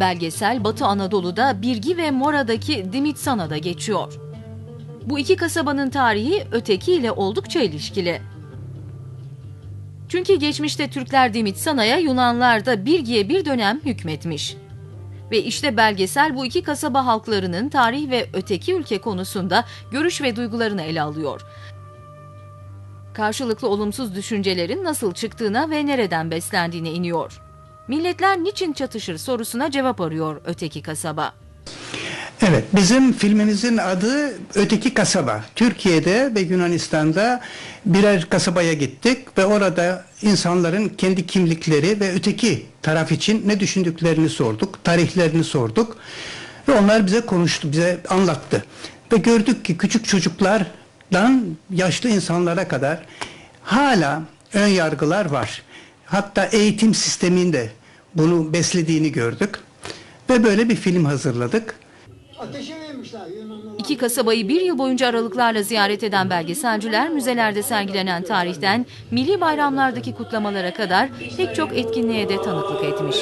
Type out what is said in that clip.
Belgesel Batı Anadolu'da Birgi ve Mora'daki Dimitsana'da geçiyor. Bu iki kasabanın tarihi öteki ile oldukça ilişkili. Çünkü geçmişte Türkler Dimitsana'ya, Yunanlar da Birgi'ye bir dönem hükmetmiş. Ve işte belgesel bu iki kasaba halklarının tarih ve öteki ülke konusunda görüş ve duygularını ele alıyor. Karşılıklı olumsuz düşüncelerin nasıl çıktığına ve nereden beslendiğine iniyor. Milletler niçin çatışır sorusuna cevap arıyor öteki kasaba. Evet, bizim filmimizin adı Öteki Kasaba. Türkiye'de ve Yunanistan'da birer kasabaya gittik ve orada insanların kendi kimlikleri ve öteki taraf için ne düşündüklerini sorduk, tarihlerini sorduk. Ve onlar bize konuştu, bize anlattı. Ve gördük ki küçük çocuklardan yaşlı insanlara kadar hala ön yargılar var. Hatta eğitim sisteminde bunu beslediğini gördük. Ve böyle bir film hazırladık. İki kasabayı bir yıl boyunca aralıklarla ziyaret eden belgeselciler müzelerde sergilenen tarihten milli bayramlardaki kutlamalara kadar pek çok etkinliğe de tanıklık etmiş.